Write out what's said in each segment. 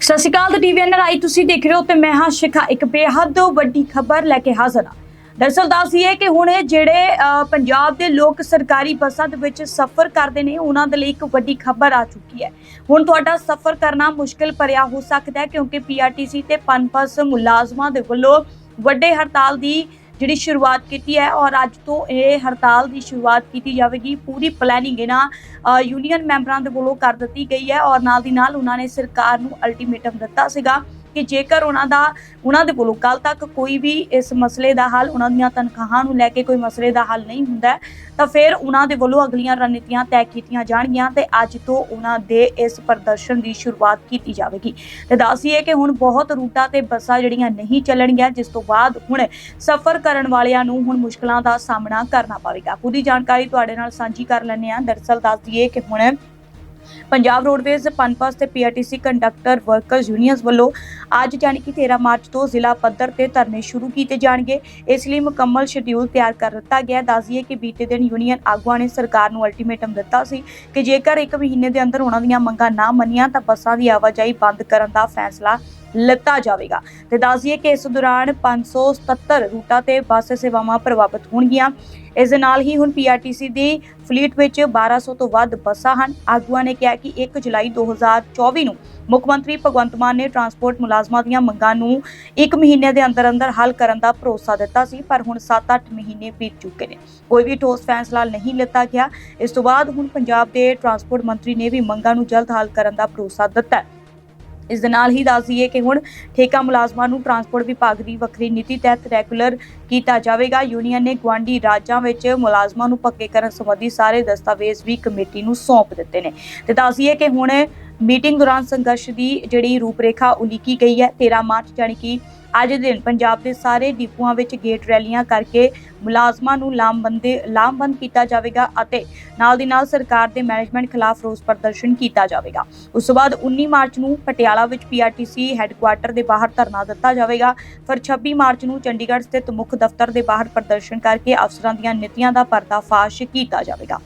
ਸਤਿ ਸ਼੍ਰੀ ਅਕਾਲ ਤੇ TV NR ਆਈ ਤੁਸੀਂ ਦੇਖ ਰਹੇ ਹੋ ਤੇ ਮੈਂ ਹਾਂ ਸ਼ਿਖਾ ਇੱਕ ਬੇਹੱਦ ਵੱਡੀ ਖਬਰ ਲੈ ਕੇ ਹਾਜ਼ਰ ਹਾਂ। ਦਰਅਸਲ ਦੱਸੀਏ ਕਿ ਹੁਣ ਇਹ ਜਿਹੜੇ ਅ, ਪੰਜਾਬ ਦੇ ਲੋਕ ਸਰਕਾਰੀ ਬੱਸਾਂ ਦੇ ਵਿੱਚ ਸਫ਼ਰ ਕਰਦੇ ਨੇ ਉਹਨਾਂ ਦੇ ਲਈ ਇੱਕ ਵੱਡੀ ਖਬਰ ਆ ਚੁੱਕੀ ਹੈ। ਹੁਣ ਤੁਹਾਡਾ ਸਫ਼ਰ ਕਰਨਾ ਮੁਸ਼ਕਲ ਭਰਿਆ ਹੋ ਸਕਦਾ ਹੈ ਕਿਉਂਕਿ ਪੀਆਰਟੀਸੀ ਤੇ ਪਨਬਸ ਮੁਲਾਜ਼ਮਾਂ ਦੇ ਵੱਲੋਂ ਵੱਡੇ ਹੜਤਾਲ ਦੀ ਜਿਹੜੀ ਸ਼ੁਰੂਆਤ ਕੀਤੀ ਹੈ ਔਰ ਅੱਜ ਤੋਂ ਇਹ ਹੜਤਾਲ ਦੀ ਸ਼ੁਰੂਆਤ ਕੀਤੀ ਜਾਵੇਗੀ। ਪੂਰੀ ਪਲੈਨਿੰਗ ਇਹਨਾਂ ਯੂਨੀਅਨ ਮੈਂਬਰਾਂ ਦੇ ਵੱਲੋਂ ਕਰ ਦਿੱਤੀ ਗਈ ਹੈ ਔਰ ਨਾਲ ਦੀ ਨਾਲ ਉਹਨਾਂ ਨੇ ਸਰਕਾਰ ਨੂੰ ਅਲਟੀਮੇਟਮ ਦਿੱਤਾ ਸੀਗਾ। ਕਿ ਜੇਕਰ ਉਹਨਾਂ ਦਾ, ਉਹਨਾਂ ਦੇ ਵੱਲੋਂ ਕੱਲ ਤੱਕ ਕੋਈ ਵੀ ਇਸ ਮਸਲੇ ਦਾ ਹੱਲ, ਉਹਨਾਂ ਦੀਆਂ ਤਨਖਾਹਾਂ ਨੂੰ ਲੈ ਕੇ ਕੋਈ ਮਸਲੇ ਦਾ ਹੱਲ ਨਹੀਂ ਹੁੰਦਾ, ਤਾਂ ਫਿਰ ਉਹਨਾਂ ਦੇ ਵੱਲੋਂ ਅਗਲੀਆਂ ਰਣਨੀਤੀਆਂ ਤੈਅ ਕੀਤੀਆਂ ਜਾਣਗੀਆਂ ਤੇ ਅੱਜ ਤੋਂ ਉਹਨਾਂ ਦੇ ਇਸ ਪ੍ਰਦਰਸ਼ਨ ਦੀ ਸ਼ੁਰੂਆਤ ਕੀਤੀ ਜਾਵੇਗੀ। ਤੇ ਦੱਸੀਏ ਕਿ ਹੁਣ ਬਹੁਤ ਰੂਟਾਂ ਤੇ ਬੱਸਾਂ ਜਿਹੜੀਆਂ ਨਹੀਂ ਚੱਲਣਗੀਆਂ, ਜਿਸ ਤੋਂ ਬਾਅਦ ਹੁਣ ਸਫ਼ਰ ਕਰਨ ਵਾਲਿਆਂ ਨੂੰ ਹੁਣ ਮੁਸ਼ਕਲਾਂ ਦਾ ਸਾਹਮਣਾ ਕਰਨਾ ਪਵੇਗਾ। ਪੂਰੀ ਜਾਣਕਾਰੀ ਤੁਹਾਡੇ ਨਾਲ ਸਾਂਝੀ ਕਰ ਲੈਂਦੇ ਹਾਂ। ਦਰਅਸਲ ਦੱਸ ਦਈਏ ਕਿ ਹੁਣ ਪੰਜਾਬ ਰੋਡਵੇਜ਼ ਪਨਪਸ ਤੇ ਪੀਆਰਟੀਸੀ ਕੰਡਕਟਰ ਵਰਕਰਸ ਯੂਨੀਅਨਸ ਵੱਲੋਂ ਅੱਜ ਜਾਣੀ ਕਿ 13 ਮਾਰਚ ਤੋਂ ਜ਼ਿਲ੍ਹਾ ਪੱਧਰ ਤੇ ਧਰਨੇ ਸ਼ੁਰੂ ਕੀਤੇ ਜਾਣਗੇ ਇਸ ਲਈ ਮੁਕੰਮਲ ਸ਼ਡਿਊਲ ਤਿਆਰ ਕਰ ਦਿੱਤਾ ਗਿਆ ਹੈ। ਕਿ ਬੀਤੇ ਦਿਨ ਯੂਨੀਅਨ ਆਗੂਆਂ ਨੇ ਸਰਕਾਰ ਨੂੰ ਅਲਟੀਮੇਟਮ ਦਿੱਤਾ ਸੀ ਕਿ ਜੇਕਰ ਇੱਕ ਮਹੀਨੇ ਦੇ ਅੰਦਰ ਉਹਨਾਂ ਦੀਆਂ ਮੰਗਾਂ ਨਾ ਮੰਨੀਆਂ ਤਾਂ ਬੱਸਾਂ ਦੀ ਆਵਾਜਾਈ ਬੰਦ ਕਰਨ ਦਾ ਫੈਸਲਾ ਲਿੱਤਾ ਜਾਵੇਗਾ। ਤੇ ਦੱਸ ਦਈਏ ਕਿ ਇਸ ਦੌਰਾਨ 577 ਰੂਟਾਂ ਤੇ ਬੱਸ ਸੇਵਾਵਾਂ ਪ੍ਰਭਾਵਿਤ ਹੋਣਗੀਆਂ। ਇਸ ਦੇ ਨਾਲ ਹੀ ਹੁਣ ਪੀਆਰਟੀਸੀ ਦੀ ਫਲੀਟ ਵਿੱਚ 1200 ਤੋਂ ਵੱਧ ਬੱਸਾਂ ਹਨ। ਆਗੂਆਂ ਨੇ ਕਿਹਾ ਕਿ 1 ਜੁਲਾਈ 2024 ਨੂੰ ਮੁੱਖ ਮੰਤਰੀ ਭਗਵੰਤ ਮਾਨ ਨੇ ਟਰਾਂਸਪੋਰਟ ਮੁਲਾਜ਼ਮਾਂ ਦੀਆਂ ਮੰਗਾਂ ਨੂੰ ਇੱਕ ਮਹੀਨੇ ਦੇ ਅੰਦਰ ਅੰਦਰ ਹੱਲ ਕਰਨ ਦਾ ਭਰੋਸਾ ਦਿੱਤਾ ਸੀ, ਪਰ ਹੁਣ 7-8 ਮਹੀਨੇ ਬੀਤ ਚੁੱਕੇ ਨੇ। ਕੋਈ ਵੀ ਠੋਸ ਫੈਸਲਾ ਨਹੀਂ ਲਿੱਤਾ ਗਿਆ। ਇਸ ਤੋਂ ਬਾਅਦ ਹੁਣ ਪੰਜਾਬ ਦੇ ਟਰਾਂਸਪੋਰਟ ਮੰਤਰੀ ਨੇ ਵੀ ਮੰਗਾਂ ਨੂੰ ਜਲਦ ਹੱਲ ਕਰਨ ਦਾ ਭਰੋਸਾ ਦਿੱਤਾ ਹੈ। ਇਸ ਦੇ ਨਾਲ ਹੀ ਦੱਸ ਦਈਏ ਕਿ ਹੁਣ ਠੇਕਾ ਮੁਲਾਜ਼ਮਾਂ ਨੂੰ ਟਰਾਂਸਪੋਰਟ ਵਿਭਾਗ ਦੀ ਵੱਖਰੀ ਨੀਤੀ ਤਹਿਤ ਰੈਗੂਲਰ ਕੀਤਾ ਜਾਵੇਗਾ। ਯੂਨੀਅਨ ਨੇ ਗਵਾਂਡੀ ਰਾਜਾਂ ਵਿੱਚ ਮੁਲਾਜ਼ਮਾਂ ਨੂੰ ਪੱਕੇ ਕਰਨ ਸੰਬੰਧੀ ਸਾਰੇ ਦਸਤਾਵੇਜ਼ ਵੀ ਕਮੇਟੀ ਨੂੰ ਸੌਂਪ ਦਿੱਤੇ ਨੇ। ਤੇ ਦੱਸ ਦਈਏ ਕਿ ਹੁਣ ਮੀਟਿੰਗ ਦੌਰਾਨ ਸੰਘਰਸ਼ ਦੀ ਜਿਹੜੀ ਰੂਪਰੇਖਾ ਉਲੀਕੀ ਗਈ ਹੈ 13 ਮਾਰਚ ਜਾਣੀ ਕਿ ਅੱਜ ਦਿਨ ਪੰਜਾਬ ਦੇ ਸਾਰੇ ਡਿਪੂਆਂ ਵਿੱਚ ਗੇਟ ਰੈਲੀਆਂ ਕਰਕੇ ਮੁਲਾਜ਼ਮਾਂ ਨੂੰ ਲਾਮਬੰਦੇ ਲਾਮਬੰਦ ਕੀਤਾ ਜਾਵੇਗਾ ਅਤੇ ਨਾਲ ਦੀ ਨਾਲ ਸਰਕਾਰ ਦੇ ਮੈਨੇਜਮੈਂਟ ਖਿਲਾਫ ਰੋਸ ਪ੍ਰਦਰਸ਼ਨ ਕੀਤਾ ਜਾਵੇਗਾ। ਉਸ ਤੋਂ ਬਾਅਦ 19 ਮਾਰਚ ਨੂੰ ਪਟਿਆਲਾ ਵਿੱਚ ਪੀਆਰਟੀਸੀ ਹੈੱਡਕੁਆਰਟਰ ਦੇ ਬਾਹਰ ਧਰਨਾ ਦਿੱਤਾ ਜਾਵੇਗਾ। ਫਿਰ 26 ਮਾਰਚ ਨੂੰ ਚੰਡੀਗੜ੍ਹ ਸਥਿਤ ਮੁੱਖ ਦਫ਼ਤਰ ਦੇ ਬਾਹਰ ਪ੍ਰਦਰਸ਼ਨ ਕਰਕੇ ਅਫਸਰਾਂ ਦੀਆਂ ਨੀਤੀਆਂ ਦਾ ਪਰਦਾਫਾਸ਼ ਕੀਤਾ ਜਾਵੇਗਾ।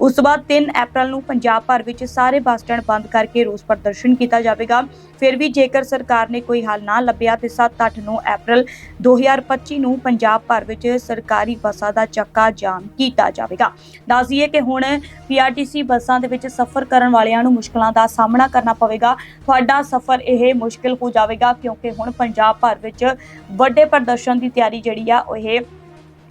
ਉਸ ਤੋਂ ਬਾਅਦ 3 ਅਪ੍ਰੈਲ ਨੂੰ ਪੰਜਾਬ ਭਰ ਵਿੱਚ ਸਾਰੇ ਬੱਸ ਸਟੈਂਡ ਬੰਦ ਕਰਕੇ ਰੋਸ ਪ੍ਰਦਰਸ਼ਨ ਕੀਤਾ ਜਾਵੇਗਾ। ਫਿਰ ਵੀ ਜੇਕਰ ਸਰਕਾਰ ਨੇ ਕੋਈ ਹੱਲ ਨਾ ਲੱਭਿਆ ਤੇ 7 8 9 ਅਪ੍ਰੈਲ 2025 ਨੂੰ ਪੰਜਾਬ ਭਰ ਵਿੱਚ ਸਰਕਾਰੀ ਬੱਸਾਂ ਦਾ ਚੱਕਾ ਜਾਮ ਕੀਤਾ ਜਾਵੇਗਾ। ਦੱਸਦੀਏ ਕਿ ਹੁਣ ਪੀਆਰਟੀਸੀ ਬੱਸਾਂ ਦੇ ਵਿੱਚ ਸਫ਼ਰ ਕਰਨ ਵਾਲਿਆਂ ਨੂੰ ਮੁਸ਼ਕਲਾਂ ਦਾ ਸਾਹਮਣਾ ਕਰਨਾ ਪਵੇਗਾ। ਤੁਹਾਡਾ ਸਫ਼ਰ ਇਹ ਮੁਸ਼ਕਲ ਹੋ ਜਾਵੇਗਾ ਕਿਉਂਕਿ ਹੁਣ ਪੰਜਾਬ ਭਰ ਵਿੱਚ ਵੱਡੇ ਪ੍ਰਦਰਸ਼ਨ ਦੀ ਤਿਆਰੀ ਜਿਹੜੀ ਆ, ਉਹ ਇਹ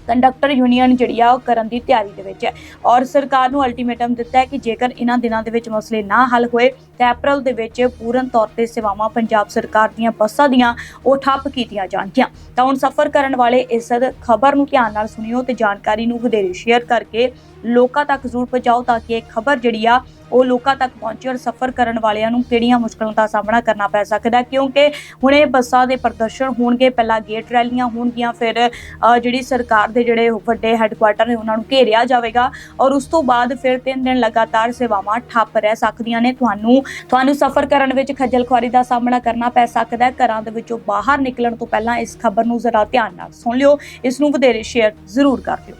ਕੰਡਕਟਰ ਯੂਨੀਅਨ ਜਿਹੜੀ ਆ ਉਹ ਕਰਨ ਦੀ ਤਿਆਰੀ ਦੇ ਵਿੱਚ ਹੈ। ਔਰ ਸਰਕਾਰ ਨੂੰ ਅਲਟੀਮੇਟਮ ਦਿੱਤਾ ਹੈ ਕਿ ਜੇਕਰ ਇਹਨਾਂ ਦਿਨਾਂ ਦੇ ਵਿੱਚ ਮਸਲੇ ਨਾ ਹੱਲ ਹੋਏ, ਤਾਂ ਅਪ੍ਰੈਲ ਦੇ ਵਿੱਚ ਪੂਰਨ ਤੌਰ ਤੇ ਸੇਵਾਵਾਂ ਪੰਜਾਬ ਸਰਕਾਰ ਦੀਆਂ ਬੱਸਾਂ ਦੀਆਂ ਉਹ ਠੱਪ ਕੀਤੀਆਂ ਜਾਣਗੀਆਂ। ਤਾਂ ਹੁਣ ਸਫ਼ਰ ਕਰਨ ਵਾਲੇ ਇਸ ਖਬਰ ਨੂੰ ਧਿਆਨ ਨਾਲ ਸੁਣਿਓ ਤੇ ਜਾਣਕਾਰੀ ਨੂੰ ਵਧੇਰੇ ਸ਼ੇਅਰ ਕਰਕੇ ਲੋਕਾਂ ਤੱਕ ਜ਼ਰੂਰ ਪਹੁੰਚਾਓ ਤਾਂ ਕਿ ਇਹ ਖਬਰ ਜਿਹੜੀ ਆ ਉਹ ਲੋਕਾਂ ਤੱਕ ਪਹੁੰਚੇ ਔਰ ਸਫ਼ਰ ਕਰਨ ਵਾਲਿਆਂ ਨੂੰ ਕਿਹੜੀਆਂ ਮੁਸ਼ਕਲਾਂ ਦਾ ਸਾਹਮਣਾ ਕਰਨਾ ਪੈ ਸਕਦਾ ਕਿਉਂਕਿ ਹੁਣ ਇਹ ਬੱਸਾਂ ਦੇ ਪ੍ਰਦਰਸ਼ਨ ਹੋਣਗੇ, ਪਹਿਲਾਂ ਗੇਟ ਰੈਲੀਆਂ ਹੋਣਗੀਆਂ, ਫਿਰ ਜਿਹੜੀ ਸਰਕਾਰ ਦੇ ਜਿਹੜੇ ਵੱਡੇ ਹੈੱਡਕੁਆਟਰ ਨੇ ਉਹਨਾਂ ਨੂੰ ਘੇਰਿਆ ਜਾਵੇਗਾ ਔਰ ਉਸ ਤੋਂ ਬਾਅਦ ਫਿਰ ਤਿੰਨ ਦਿਨ ਲਗਾਤਾਰ ਸੇਵਾਵਾਂ ਠੱਪ ਰਹਿ ਸਕਦੀਆਂ ਨੇ। ਤੁਹਾਨੂੰ ਤੁਹਾਨੂੰ ਸਫ਼ਰ ਕਰਨ ਵਿੱਚ ਖੱਜਲ ਖੁਆਰੀ ਦਾ ਸਾਹਮਣਾ ਕਰਨਾ ਪੈ ਸਕਦਾ ਹੈ। ਘਰਾਂ ਦੇ ਵਿੱਚੋਂ ਬਾਹਰ ਨਿਕਲਣ ਤੋਂ ਪਹਿਲਾਂ ਇਸ ਖਬਰ ਨੂੰ ਜ਼ਰਾ ਧਿਆਨ ਨਾਲ ਸੁਣ ਲਿਓ। ਇਸ ਨੂੰ ਵਧੇਰੇ ਸ਼ੇਅਰ ਜ਼ਰੂਰ ਕਰ ਦਿਓ।